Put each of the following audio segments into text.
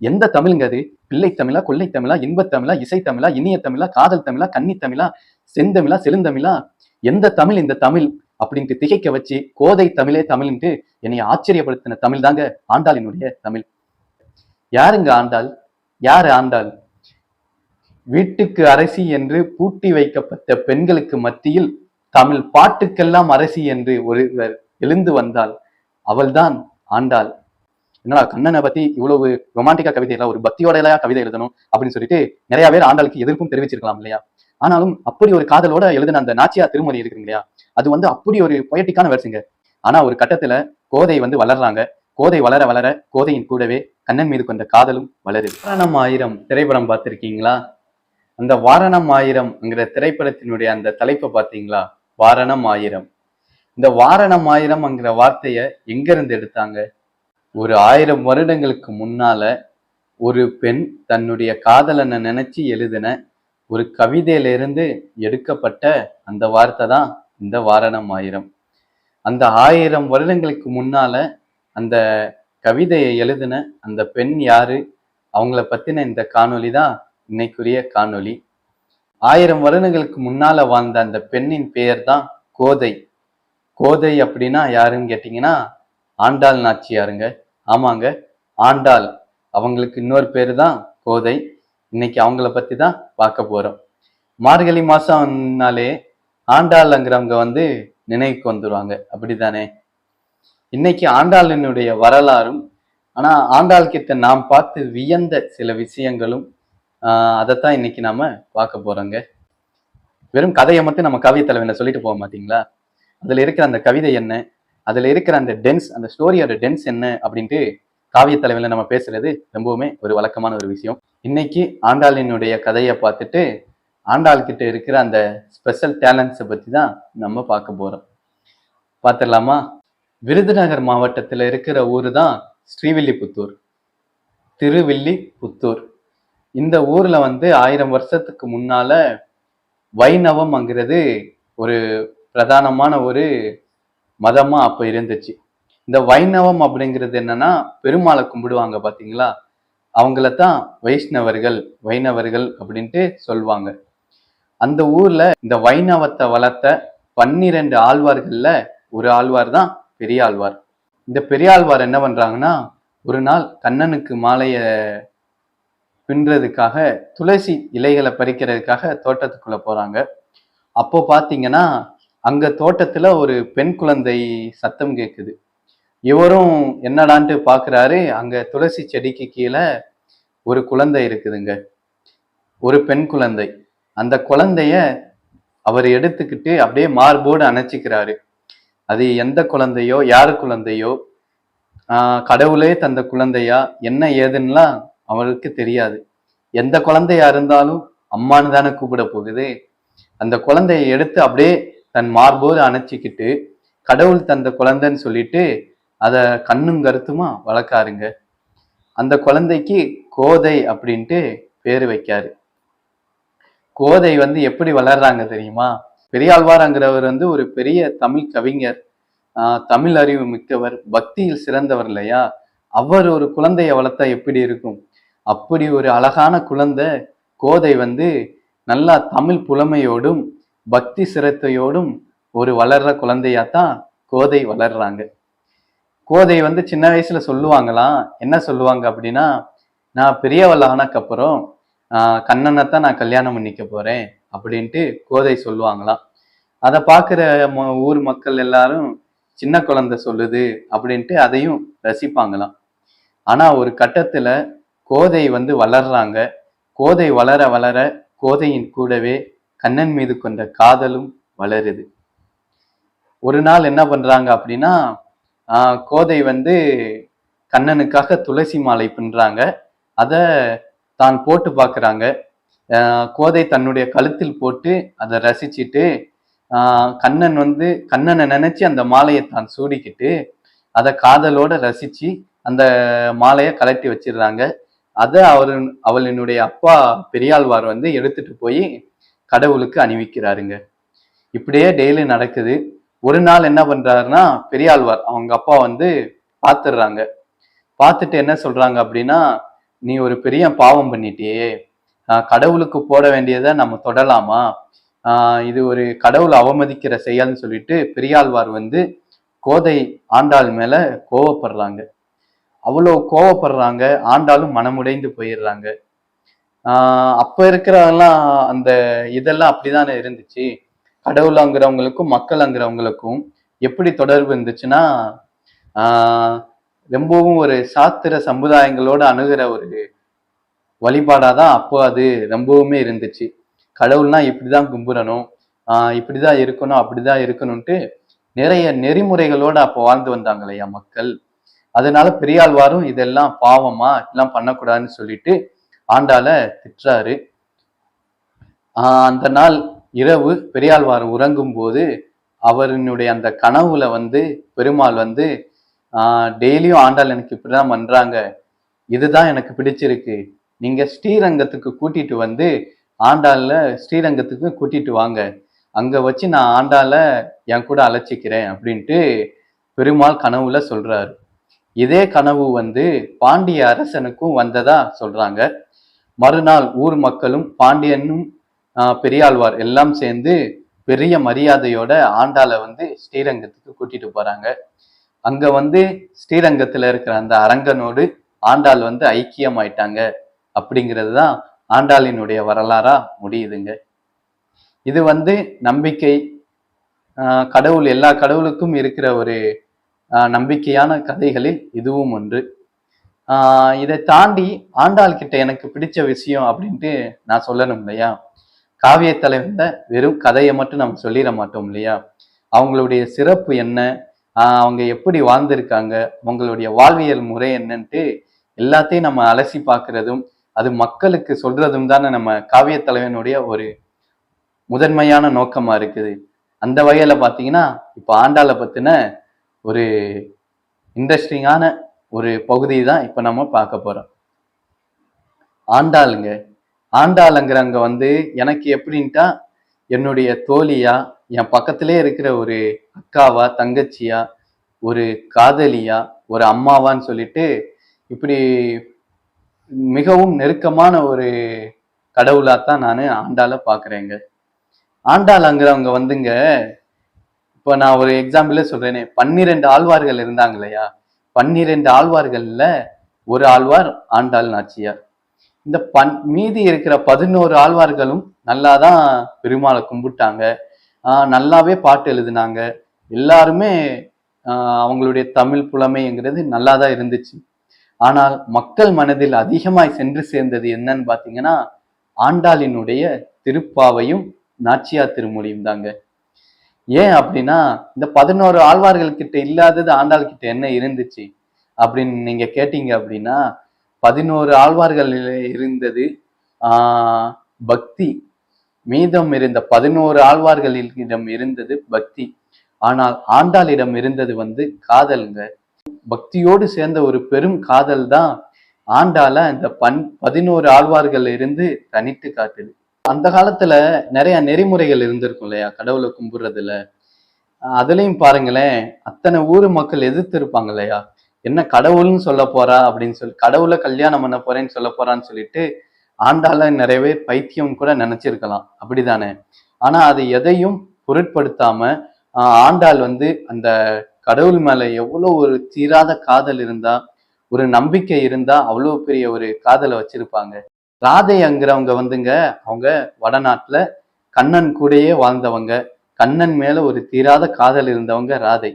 எந்த தமிழுங்க அது? பிள்ளை தமிழா கொள்ளை தமிழா இன்பத் தமிழா இசை தமிழா இனிய தமிழா காதல் தமிழா கன்னி தமிழா செந்தமிழா செழுந்தமிழா எந்த தமிழ் இந்த தமிழ்? அப்படின்ட்டு திகைக்க வச்சு கோதை தமிழே தமிழ்ன்ட்டு என்னை ஆச்சரியப்படுத்தின தமிழ் தாங்க ஆண்டாளினுடைய தமிழ். யாருங்க ஆண்டாள்? யாரு ஆண்டாள்? வீட்டுக்கு அரசி என்று பூட்டி வைக்கப்பட்ட பெண்களுக்கு மத்தியில் தமிழ் பாட்டுக்கெல்லாம் அரசி என்று ஒருவர் எழுந்து வந்தாள் அவள்தான் ஆண்டாள். என்னடா கண்ணனை பத்தி இவ்வளவு ரொமான்டிக்கா கவிதை எல்லாம் ஒரு பக்தியோட கவிதை எழுதணும் அப்படின்னு சொல்லிட்டு நிறைய பேர் ஆண்டாளுக்கு எதிர்ப்பும் தெரிவிச்சிருக்கலாம் இல்லையா? ஆனாலும் அப்படி ஒரு காதலோட எழுதின அந்த நாச்சியா திருமொழி இருக்கு இல்லையா? அது வந்து அப்படி ஒரு பொயட்டிக்கான வருஷங்க ஆனா ஒரு கட்டத்துல கோதை வந்து வளர்றாங்க. கோதை வளர வளர கோதையின் கூடவே கண்ணன் மீது கொண்ட காதலும் வளருது. வாரணம் ஆயிரம் திரைப்படம் பார்த்திருக்கீங்களா? அந்த வாரணம் ஆயிரம்ங்கிற திரைப்படத்தினுடைய அந்த தலைப்பை பார்த்தீங்களா? வாரணம் ஆயிரம். இந்த வாரணம் ஆயிரம்ங்கிற வார்த்தையை எங்க இருந்து எடுத்தாங்க? ஒரு ஆயிரம் வருடங்களுக்கு முன்னால ஒரு பெண் தன்னுடைய காதலனை நினைச்சு எழுதின ஒரு கவிதையிலிருந்து எடுக்கப்பட்ட அந்த வார்த்தை தான் இந்த வாரணம் ஆயிரம். அந்த ஆயிரம் வருடங்களுக்கு முன்னால அந்த கவிதையை எழுதின அந்த பெண் யாரு? அவங்கள பத்தின இந்த காணொளி தான் இன்னைக்குரிய காணொளி. ஆயிரம் வருடங்களுக்கு முன்னால வாழ்ந்த அந்த பெண்ணின் பெயர் தான் கோதை. கோதை அப்படின்னா யாருன்னு கேட்டிங்கன்னா ஆண்டாள் நாச்சியாருங்க. ஆமாங்க. ஆண்டாள். அவங்களுக்கு இன்னொரு பேர் தான் கோதை. இன்னைக்கு அவங்கள பத்தி தான் பார்க்க போறோம். மார்கழி மாசம்னாலே ஆண்டாள்ங்கிறவங்க வந்து நினைவுக்கு வந்துருவாங்க. அப்படிதானே இன்னைக்கு ஆண்டாளினுடைய வரலாறும் ஆனா ஆண்டாள் கிட்ட நாம் பார்த்து வியந்த சில விஷயங்களும் ஆஹ் அதைத்தான் இன்னைக்கு நாம பார்க்க போறோங்க. வெறும் கதையை மட்டும் நம்ம கவிதை தலைவனை சொல்லிட்டு போக மாட்டீங்களா? அதுல இருக்கிற அந்த கவிதை என்ன? அதுல இருக்கிற அந்த டென்ஸ் அந்த ஸ்டோரியோட டென்ஸ் என்ன அப்படின்ட்டு காவிய தலைவனில் நம்ம பேசுறது ரொம்பவுமே ஒரு வழக்கமான ஒரு விஷயம். இன்னைக்கு ஆண்டாளினுடைய கதையை பார்த்துட்டு ஆண்டாள் கிட்ட இருக்கிற அந்த ஸ்பெஷல் டேலண்ட்ஸை பத்தி தான் நம்ம பார்க்க போறோம். பார்த்துடலாமா? விருதுநகர் மாவட்டத்தில் இருக்கிற ஊர் தான் ஸ்ரீவில்லிபுத்தூர். திருவில்லிபுத்தூர். இந்த ஊரில் வந்து ஆயிரம் வருஷத்துக்கு முன்னால வைணவம்ங்கிறது ஒரு பிரதானமான ஒரு மதமா அப்ப இருந்துச்சு. இந்த வைணவம் அப்படிங்கிறது என்னன்னா பெருமாளை கும்பிடுவாங்க பாத்தீங்களா? அவங்கள தான் வைஷ்ணவர்கள் வைணவர்கள் அப்படின்ட்டு சொல்லுவாங்க அந்த ஊர்ல இந்த வைணவத்தை வளர்த்த பன்னிரண்டு ஆழ்வார்கள்ல ஒரு ஆழ்வார் தான் பெரிய ஆழ்வார் இந்த பெரியாழ்வார் என்ன பண்றாங்கன்னா ஒரு நாள் கண்ணனுக்கு மாலைய பின்றதுக்காக துளசி இலைகளை பறிக்கிறதுக்காக தோட்டத்துக்குள்ள போறாங்க. அப்போ பாத்தீங்கன்னா அங்க தோட்டத்துல ஒரு பெண் குழந்தை சத்தம் கேக்குது. இவரும் என்னடான்ட்டு பாக்குறாரு. அங்க துளசி செடிக்கு கீழே ஒரு குழந்தை இருக்குதுங்க. ஒரு பெண் குழந்தை. அந்த குழந்தைய அவர் எடுத்துக்கிட்டு அப்படியே மார்போடு அணைச்சிக்கிறாரு. அது எந்த குழந்தையோ யாரு குழந்தையோ? கடவுளே தந்த குழந்தையா? என்ன ஏதுன்னுலாம் அவருக்கு தெரியாது. எந்த குழந்தையா இருந்தாலும் அம்மான்னு தானே கூப்பிட போகுது. அந்த குழந்தையை எடுத்து அப்படியே தன் மார்போடு அணைச்சிக்கிட்டு கடவுள் தந்த குழந்தைன்னு சொல்லிட்டு அதை கண்ணும் கருத்துமா வளர்க்காருங்க. அந்த குழந்தைக்கு கோதை அப்படின்ட்டு பேர் வைக்காரு. கோதை வந்து எப்படி வளர்றாங்க தெரியுமா? பெரியாழ்வார்ங்கிறவர் வந்து ஒரு பெரிய தமிழ் கவிஞர். தமிழ் அறிவு மிக்கவர் பக்தியில் சிறந்தவர் இல்லையா? அவர் ஒரு குழந்தைய வளர்த்தா எப்படி இருக்கும்? அப்படி ஒரு அழகான குழந்தை கோதை வந்து நல்லா தமிழ் புலமையோடும் பக்தி சிரத்தையோடும் ஒரு வளர்ற குழந்தையாத்தான் கோதை வளர்றாங்க. கோதை வந்து சின்ன வயசுல சொல்லுவாங்களாம். என்ன சொல்லுவாங்க அப்படின்னா நான் பெரியவள் ஆனக்கப்புறம் கண்ணனை தான் நான் கல்யாணம் பண்ணிக்க போறேன் அப்படின்ட்டு கோதை சொல்லுவாங்களாம். அதை பார்க்குற ஊர் மக்கள் எல்லாரும் சின்ன குழந்தை சொல்லுது அப்படின்ட்டு அதையும் ரசிப்பாங்களாம். ஆனா ஒரு கட்டத்துல கோதை வந்து வளர்றாங்க. கோதை வளர வளர கோதையின் கூடவே கண்ணன் மீது கொண்ட காதலும் வளருது. ஒரு நாள் என்ன பண்றாங்க அப்படின்னா ஆஹ் கோதை வந்து கண்ணனுக்காக துளசி மாலை பின்றாங்க. அதை தான் போட்டு பார்க்குறாங்க கோதை தன்னுடைய கழுத்தில் போட்டு அதை ரசிச்சுட்டு கண்ணன் வந்து கண்ணனை நினைச்சு அந்த மாலையை தான் சூடிக்கிட்டு அதை காதலோட ரசிச்சு அந்த மாலையை கலட்டி வச்சிடுறாங்க. அதை அவர் அவளினுடைய அப்பா பெரியாழ்வார் வந்து எடுத்துட்டு போய் கடவுளுக்கு அணிவிக்கிறாருங்க. இப்படியே டெய்லி நடக்குது. ஒரு நாள் என்ன பண்றாருன்னா பெரியாழ்வார் அவங்க அப்பா வந்து பார்த்துடுறாங்க பார்த்துட்டு என்ன சொல்றாங்க அப்படின்னா நீ ஒரு பெரிய பாவம் பண்ணிட்டியே. கடவுளுக்கு போட வேண்டியதை நம்ம தொடலாமா? இது ஒரு கடவுளை அவமதிக்கிற செயல்னு சொல்லிட்டு பெரியாழ்வார் வந்து கோதை ஆண்டாள் மேல கோவப்படுறாங்க. அவ்வளோ கோவப்படுறாங்க. ஆண்டாளும் மனமுடைந்து போயிடுறாங்க அப்ப இருக்கிறவங்கலாம் அந்த இதெல்லாம் அப்படிதானே இருந்துச்சு. கடவுளாங்கிறவங்களுக்கும் மக்களாங்கிறவங்களுக்கும் எப்படி தொடர்பு இருந்துச்சுன்னா ஆஹ் ரொம்பவும் ஒரு சாத்திர சமுதாயங்களோட அணுகிற ஒரு வழிபாடாதான் அப்போ அது ரொம்பவுமே இருந்துச்சு. கடவுள்னா இப்படிதான் கும்பிடணும் ஆஹ் இப்படிதான் இருக்கணும் அப்படிதான் இருக்கணும்ட்டு நிறைய நெறிமுறைகளோட அப்போ வாழ்ந்து வந்தாங்க இல்லையா மக்கள். அதனால பெரியாழ்வாரும் இதெல்லாம் பாவமா இதெல்லாம் பண்ணக்கூடாதுன்னு சொல்லிட்டு ஆண்டால திட்டுறாரு அந்த நாள் இரவு பெரியாழ்வார் உறங்கும் போது அவரினுடைய அந்த கனவுல வந்து பெருமாள் வந்து டெய்லியும் ஆண்டாள் எனக்கு இப்படிதான் பண்றாங்க. இதுதான் எனக்கு பிடிச்சிருக்கு. நீங்க ஸ்ரீரங்கத்துக்கு கூட்டிட்டு வந்து ஆண்டாள்ல ஸ்ரீரங்கத்துக்கு கூட்டிட்டு வாங்க. அங்க வச்சு நான் ஆண்டால என் கூட அழைச்சிக்கிறேன் அப்படின்ட்டு பெருமாள் கனவுல சொல்றாரு. இதே கனவு வந்து பாண்டிய அரசனுக்கும் வந்ததா சொல்றாங்க. மறுநாள் ஊர் மக்களும் பாண்டியனும் பெரியாழ்வார் எல்லாம் சேர்ந்து பெரிய மரியாதையோட ஆண்டாளை வந்து ஸ்ரீரங்கத்துக்கு கூட்டிட்டு போறாங்க. அங்க வந்து ஸ்ரீரங்கத்துல இருக்கிற அந்த அரங்கனோடு ஆண்டாள் வந்து ஐக்கியமாயிட்டாங்க. அப்படிங்கிறது தான் ஆண்டாளினுடைய வரலாறா முடியுதுங்க. இது வந்து நம்பிக்கை கடவுள் எல்லா கடவுளுக்கும் இருக்கிற ஒரு நம்பிக்கையான கதைகளில் இதுவும் ஒன்று. இதை தாண்டி ஆண்டாள் கிட்ட எனக்கு பிடிச்ச விஷயம் அப்படின்ட்டு நான் சொல்லணும் இல்லையா? காவிய தலைவர்ல வெறும் கதையை மட்டும் நம்ம சொல்லிட மாட்டோம் இல்லையா? அவங்களுடைய சிறப்பு என்ன? ஆஹ் அவங்க எப்படி வாழ்ந்திருக்காங்க? அவங்களுடைய வாழ்வியல் முறை என்னன்ட்டு எல்லாத்தையும் நம்ம அலசி பார்க்கறதும் அது மக்களுக்கு சொல்றதும் தானே நம்ம காவிய தலைவனுடைய ஒரு முதன்மையான நோக்கமா இருக்குது. அந்த வகையில பாத்தீங்கன்னா இப்ப ஆண்டாளை பத்தின ஒரு இன்ட்ரெஸ்டிங்கான ஒரு பகுதி தான் இப்ப நம்ம பார்க்க போறோம். ஆண்டாளுங்க. ஆண்டாளுங்கிறவங்க வந்து எனக்கு எப்படின்ட்டா என்னுடைய தோழியா என் பக்கத்திலே இருக்கிற ஒரு அக்காவா தங்கச்சியா ஒரு காதலியா ஒரு அம்மாவான்னு சொல்லிட்டு இப்படி மிகவும் நெருக்கமான ஒரு கடவுளாத்தான் நான் ஆண்டாளை பார்க்குறேங்க. ஆண்டாளுங்கிறவங்க வந்துங்க இப்போ நான் ஒரு எக்ஸாம்பிளே சொல்றேனே பன்னிரெண்டு ஆழ்வார்கள் இருந்தாங்க இல்லையா? பன்னிரெண்டு ஆழ்வார்களில் ஒரு ஆழ்வார் ஆண்டாள் நாச்சியார். இந்த பன் மீதி இருக்கிற பதினோரு ஆழ்வார்களும் நல்லா தான் பெருமாளை கும்பிட்டாங்க. நல்லாவே பாட்டு எழுதினாங்க. எல்லாருமே அவங்களுடைய தமிழ் புலமைங்கிறது நல்லா தான் இருந்துச்சு. ஆனால் மக்கள் மனதில் அதிகமாய் சென்று சேர்ந்தது என்னன்னு பார்த்தீங்கன்னா ஆண்டாளினுடைய திருப்பாவையும் நாச்சியார் திருமொழியும் தாங்க ஏன் அப்படின்னா இந்த பதினோரு ஆழ்வார்கள் கிட்ட இல்லாதது ஆண்டாள் கிட்ட என்ன இருந்துச்சு அப்படின்னு நீங்க கேட்டீங்க அப்படின்னா பதினோரு ஆழ்வார்கள் இருந்தது ஆஹ் பக்தி. மீதம் இருந்த பதினோரு ஆழ்வார்களிடம் இருந்தது பக்தி. ஆனால் ஆண்டாளிடம் இருந்தது வந்து காதலுங்க. பக்தியோடு சேர்ந்த ஒரு பெரும் காதல் தான் ஆண்டால இந்த பன் பதினோரு ஆழ்வார்கள் இருந்து தனித்து காட்டுது. அந்த காலத்துல நிறைய நெறிமுறைகள் இருந்திருக்கும் இல்லையா? கடவுளை கும்பிடுறதுல. அதுலயும் பாருங்களேன் அத்தனை ஊர் மக்கள் எதிர்த்து இருப்பாங்க இல்லையா? என்ன கடவுள்னு சொல்ல போறா அப்படின்னு சொல்லி கடவுளை கல்யாணம் பண்ண போறேன்னு சொல்ல போறான்னு சொல்லிட்டு ஆண்டாள நிறைய பேர் பைத்தியம் கூட நினைச்சிருக்கலாம். அப்படிதானே? ஆனா அது எதையும் பொருட்படுத்தாம ஆண்டாள் வந்து அந்த கடவுள் மேல எவ்வளோ ஒரு தீராத காதல் இருந்தா ஒரு நம்பிக்கை இருந்தா அவ்வளோ பெரிய ஒரு காதலை வச்சிருப்பாங்க. ராதை அங்குறவங்க வந்துங்க அவங்க வடநாட்டுல கண்ணன் கூடயே வாழ்ந்தவங்க. கண்ணன் மேல ஒரு தீராத காதல் இருந்தவங்க ராதை.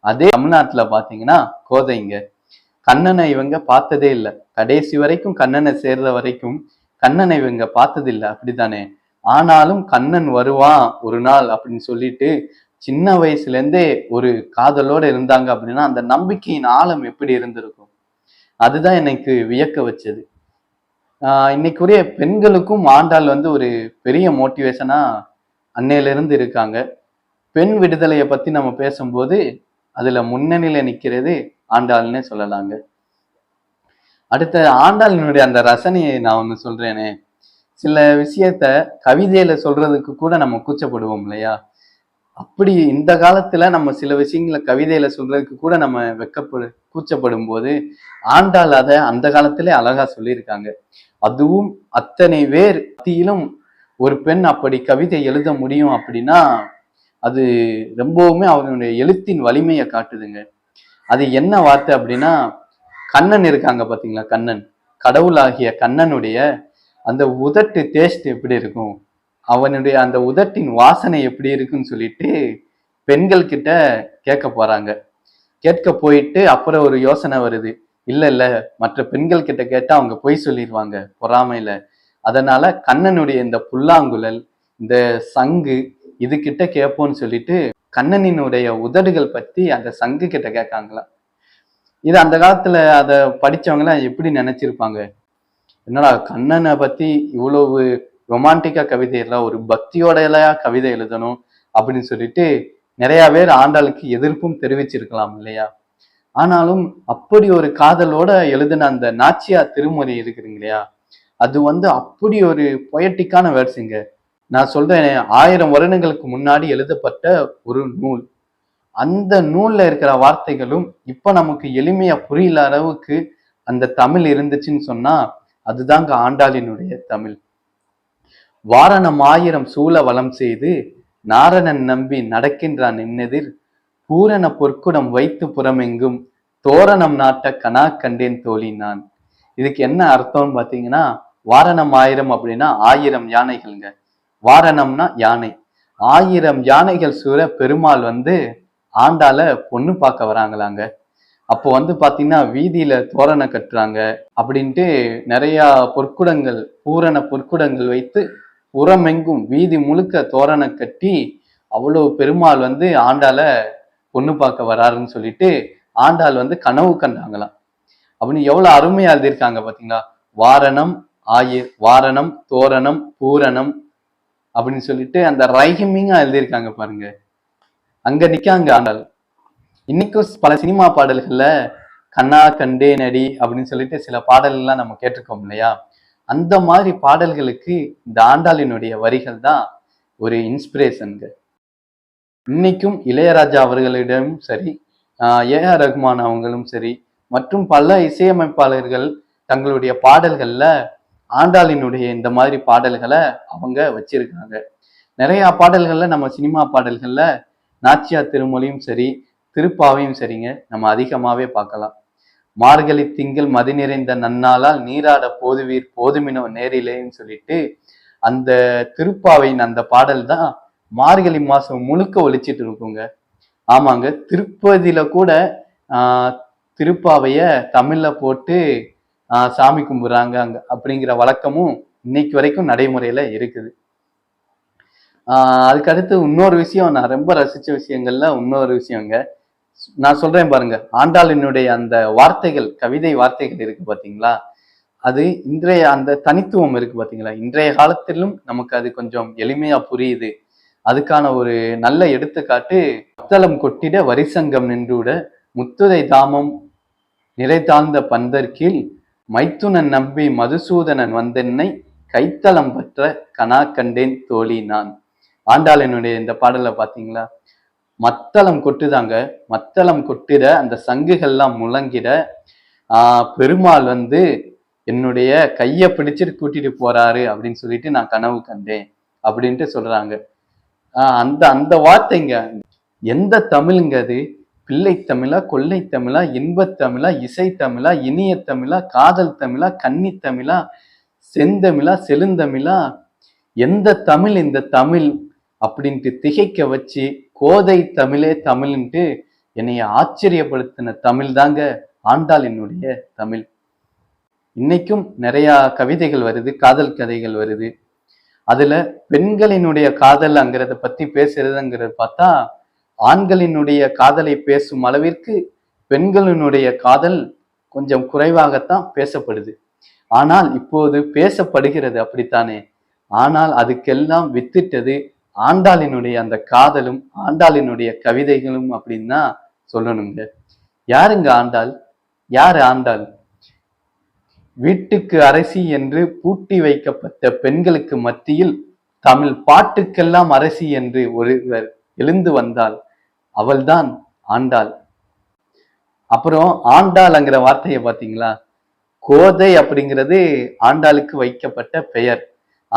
அதே தமிழ்நாட்டுல பாத்தீங்கன்னா கோதைங்க. கண்ணனை இவங்க பார்த்ததே இல்லை. கடைசி வரைக்கும் கண்ணனை சேர்ற வரைக்கும் கண்ணனை இவங்க பார்த்ததில்லை அப்படித்தானே? ஆனாலும் கண்ணன் வருவான் ஒரு நாள் அப்படின்னு சொல்லிட்டு சின்ன வயசுல இருந்தே ஒரு காதலோட இருந்தாங்க அப்படின்னா அந்த நம்பிக்கையின் ஆழம் எப்படி இருந்திருக்கும்? அதுதான் எனக்கு வியக்க வச்சது. இன்னைக்குரிய பெண்களுக்கும் ஆண்டாள் வந்து ஒரு பெரிய மோட்டிவேஷனா அன்னையிலிருந்து இருக்காங்க. பெண் விடுதலையை பத்தி நம்ம பேசும்போது அதுல முன்னணியில நிக்கிறது ஆண்டாள்னே சொல்லலாங்க. அடுத்த ஆண்டாளினுடைய அந்த ரசனையை நான் ஒன்று சொல்றேனே. சில விஷயத்த கவிதையில சொல்றதுக்கு கூட நம்ம கூச்சப்படுவோம் இல்லையா? அப்படி இந்த காலத்துல நம்ம சில விஷயங்களை கவிதையில சொல்றதுக்கு கூட நம்ம வெக்கப்படு கூச்சப்படும் போது ஆண்டாள் அதை அந்த காலத்திலே அழகா சொல்லியிருக்காங்க. அதுவும் அத்தனை பேர் மத்தியிலும் ஒரு பெண் அப்படி கவிதை எழுத முடியும் அப்படின்னா அது ரொம்பவுமே அவனுடைய எழுத்தின் வலிமையை காட்டுதுங்க. அது என்ன வார்த்தை அப்படின்னா கண்ணன் இருக்காங்க பாத்தீங்களா கண்ணன். கடவுளாகிய கண்ணனுடைய அந்த உதட்டு டேஸ்ட் எப்படி இருக்கும்? அவனுடைய அந்த உதட்டின் வாசனை எப்படி இருக்குன்னு சொல்லிட்டு பெண்கள் கிட்ட கேட்க போறாங்க. கேட்க போயிட்டு அப்புறம் ஒரு யோசனை வருது. இல்ல இல்ல மற்ற பெண்கள் கிட்ட கேட்டா அவங்க பொய் சொல்லிடுவாங்க பொறாமையில. அதனால கண்ணனுடைய இந்த புல்லாங்குழல் இந்த சங்கு இது கிட்ட கேட்போம்னு சொல்லிட்டு கண்ணனினுடைய உதடுகள் பத்தி அந்த சங்கு கிட்ட கேட்காங்களாம். இது அந்த காலத்துல அதை படிச்சவங்களாம் எப்படி நினைச்சிருப்பாங்க? என்னடா கண்ணனை பத்தி இவ்வளவு ரொமான்டிக்கா கவிதை எல்லாம் ஒரு பக்தியோடையா கவிதை எழுதணும் அப்படின்னு சொல்லிட்டு நிறைய பேர் ஆண்டாளுக்கு எதிர்ப்பும் தெரிவிச்சிருக்கலாம் இல்லையா? ஆனாலும் அப்படி ஒரு காதலோட எழுதின அந்த நாச்சியா திருமுறை இருக்குதுங்க இல்லையா? அது வந்து அப்படி ஒரு பொயட்டிக்கான வேர்ட்ஸுங்க நான் சொல்றேன் ஆயிரம் வருடங்களுக்கு முன்னாடி எழுதப்பட்ட ஒரு நூல். அந்த நூல்ல இருக்கிற வார்த்தைகளும் இப்ப நமக்கு எளிமையா புரியல அளவுக்கு அந்த தமிழ் இருந்துச்சுன்னு சொன்னா அதுதாங்க ஆண்டாளினுடைய தமிழ். வாரணம் ஆயிரம் சூழ வளம் செய்து நாரணன் நம்பி நடக்கின்றான் என்னெதிர் பூரண பொற்குடம் வைத்து புறமெங்கும் தோரணம் நாட்ட கனா கண்டேன் தோழி நான். இதுக்கு என்ன அர்த்தம்னு பார்த்தீங்கன்னா வாரணம் ஆயிரம் அப்படின்னா ஆயிரம் யானைகள்ங்க. வாரணம்னா யானை. ஆயிரம் யானைகள் சூழ பெருமாள் வந்து ஆண்டால பொண்ணு பார்க்க வராங்களாங்க. அப்போ வந்து பார்த்தீங்கன்னா வீதியில தோரணை கட்டுறாங்க அப்படின்ட்டு நிறைய பொற்குடங்கள் பூரண பொற்குடங்கள் வைத்து புறமெங்கும் வீதி முழுக்க தோரணை கட்டி அவ்வளோ பெருமாள் வந்து ஆண்டால பொண்ணு பார்க்க வராருன்னு சொல்லிட்டு ஆண்டாள் வந்து கனவு கண்டாங்களாம். அப்படின்னு எவ்வளவு அருமையா எழுதியிருக்காங்க பாத்தீங்களா? வாரணம் ஆயிர் வாரணம் தோரணம் பூரணம் அப்படின்னு சொல்லிட்டு அந்த ரைஹிமிங்கா எழுதியிருக்காங்க பாருங்க. அங்க நிக்காங்க ஆண்டாள். இன்னைக்கும் பல சினிமா பாடல்கள்ல கண்ணா கண்டே நடி அப்படின்னு சொல்லிட்டு சில பாடல்கள்லாம் நம்ம கேட்டிருக்கோம் இல்லையா? அந்த மாதிரி பாடல்களுக்கு இந்த ஆண்டாளினுடைய வரிகள் தான் ஒரு இன்ஸ்பிரேஷனுங்க இன்னைக்கும் இளையராஜா அவர்களிடமும் சரி ஏஆர் ரஹ்மான் அவங்களும் சரி மற்றும் பல இசையமைப்பாளர்கள் தங்களுடைய பாடல்கள்ல ஆண்டாளினுடைய இந்த மாதிரி பாடல்களை அவங்க வச்சிருக்காங்க. நிறைய பாடல்கள்ல நம்ம சினிமா பாடல்கள்ல நாச்சியா திருமொழியும் சரி திருப்பாவையும் சரிங்க நம்ம அதிகமாவே பார்க்கலாம். மார்கழி திங்கள் மதி நிறைந்த நன்னாளால் நீராட போதுவீர் போதுமினோ நேரிலேன்னு சொல்லிட்டு அந்த திருப்பாவையின் அந்த பாடல் தான் மார்கழி மாசம் முழுக்க ஒழிச்சிட்டு இருக்குங்க. ஆமாங்க திருப்பதியில கூட திருப்பாவைய தமிழ்ல போட்டு சாமி கும்பிடுறாங்க அங்க. அப்படிங்கிற வழக்கமும் இன்னைக்கு வரைக்கும் நடைமுறையில இருக்குது. ஆஹ் அதுக்கடுத்து இன்னொரு விஷயம் நான் ரொம்ப ரசிச்ச விஷயங்கள்ல இன்னொரு விஷயங்க. நான் சொல்றேன் பாருங்க. ஆண்டாளினுடைய அந்த வார்த்தைகள் கவிதை வார்த்தைகள் இருக்கு பாத்தீங்களா? அது இன்றைய அந்த தனித்துவம் இருக்கு பாத்தீங்களா? இன்றைய காலத்திலும் நமக்கு அது கொஞ்சம் எளிமையா புரியுது. அதுக்கான ஒரு நல்ல எடுத்துக்காட்டு அத்தலம் கொட்டிட வரிசங்கம் நின்றுட முத்துதை தாமம் நிறைதாழ்ந்த பந்தர்கீழ் மைத்துனன் நம்பி மதுசூதனன் வந்தென்னை கைத்தளம் பற்ற கனா கண்டேன் தோழி நான். ஆண்டாளனுடைய இந்த பாடலை பாத்தீங்களா? மத்தளம் கொட்டுதாங்க. மத்தளம் கொட்டிட அந்த சங்குகள்லாம் முழங்கிட ஆஹ் பெருமாள் வந்து என்னுடைய கையை பிடிச்சிட்டு கூட்டிட்டு போறாரு அப்படின்னு சொல்லிட்டு நான் கனவு கண்டேன் அப்படின்ட்டு சொல்றாங்க. ஆஹ் அந்த அந்த வார்த்தைங்க எந்த தமிழுங்க அது? பிள்ளை தமிழா கொள்ளை தமிழா இன்பத் தமிழா இசை தமிழா இனிய தமிழா காதல் தமிழா கன்னி தமிழா செந்தமிழா செழுந்தமிழா எந்த தமிழ் இந்த தமிழ் அப்படின்ட்டு திகைக்க வச்சு கோதை தமிழே தமிழ்ன்ட்டு என்னைய ஆச்சரியப்படுத்தின தமிழ் தாங்க ஆண்டாள் என்னுடைய தமிழ். இன்னைக்கும் நிறைய கவிதைகள் வருது காதல் கதைகள் வருது. அதுல பெண்களினுடைய காதல்ங்கிறத பத்தி பேசுறதுங்கிறத பார்த்தா ஆண்களினுடைய காதலை பேசும் அளவிற்கு பெண்களினுடைய காதல் கொஞ்சம் குறைவாகத்தான் பேசப்படுது. ஆனால் இப்போது பேசப்படுகிறது அப்படித்தானே? ஆனால் அதுக்கெல்லாம் வித்திட்டது ஆண்டாளினுடைய அந்த காதலும் ஆண்டாளினுடைய கவிதைகளும் அப்படின்னு தான் சொல்லணுங்க. யாருங்க ஆண்டாள்? யாரு ஆண்டாள்? வீட்டுக்கு அரசி என்று பூட்டி வைக்கப்பட்ட பெண்களுக்கு மத்தியில் தமிழ் பாட்டுக்கெல்லாம் அரசி என்று ஒருவர் எழுந்து வந்தாள் அவள்தான் ஆண்டாள். அப்புறம் ஆண்டாள்ங்கிற வார்த்தையை பார்த்தீங்களா? கோதை அப்படிங்கிறது ஆண்டாளுக்கு வைக்கப்பட்ட பெயர்.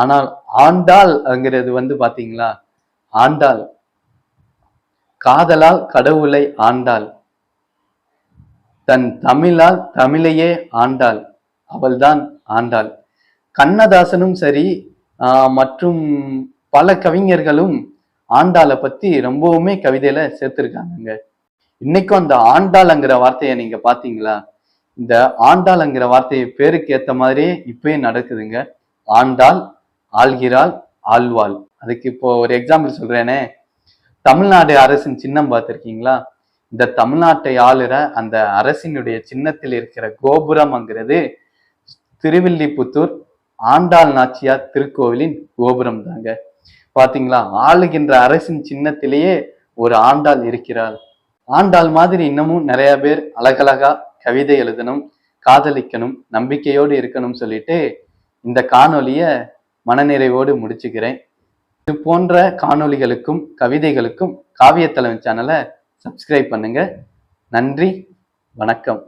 ஆனால் ஆண்டாள்ங்கிறது வந்து பாத்தீங்களா? ஆண்டாள். காதலால் கடவுளை ஆண்டாள். தன் தமிழால் தமிழையே ஆண்டாள். அவள்தான் ஆண்டாள். கண்ணதாசனும் சரி மற்றும் பல கவிஞர்களும் ஆண்டாளை பத்தி ரொம்பவுமே கவிதையில சேர்த்துருக்காங்க இன்னைக்கும் அந்த ஆண்டாள்ங்கிற வார்த்தையை நீங்க பாத்தீங்களா? இந்த ஆண்டாள்ங்கிற வார்த்தையை பேருக்கு ஏத்த மாதிரியே இப்பயும் நடக்குதுங்க. ஆண்டாள் ஆள்கிறாள் ஆழ்வாள் அதுக்கு இப்போ ஒரு எக்ஸாம்பிள் சொல்றேனே. தமிழ்நாடு அரசின் சின்னம் பார்த்துருக்கீங்களா? இந்த தமிழ்நாட்டை ஆளுற அந்த அரசினுடைய சின்னத்தில் இருக்கிற கோபுரம்ங்கிறது திருவில்லிபுத்தூர் ஆண்டாள் நாச்சியார் திருக்கோவிலின் கோபுரம் தாங்க பாத்தீங்களா? ஆளுகின்ற அரசின் சின்னத்திலேயே ஒரு ஆண்டாள் இருக்கிறாள். ஆண்டாள் மாதிரி இன்னமும் நிறைய பேர் அழகழகா கவிதை எழுதணும் காதலிக்கணும் நம்பிக்கையோடு இருக்கணும் சொல்லிட்டு இந்த காணொலியை மனநிறைவோடு முடிச்சுக்கிறேன். இது போன்ற காணொளிகளுக்கும் கவிதைகளுக்கும் காவியத்தலைவன் சேனலை சப்ஸ்கிரைப் பண்ணுங்க. நன்றி வணக்கம்.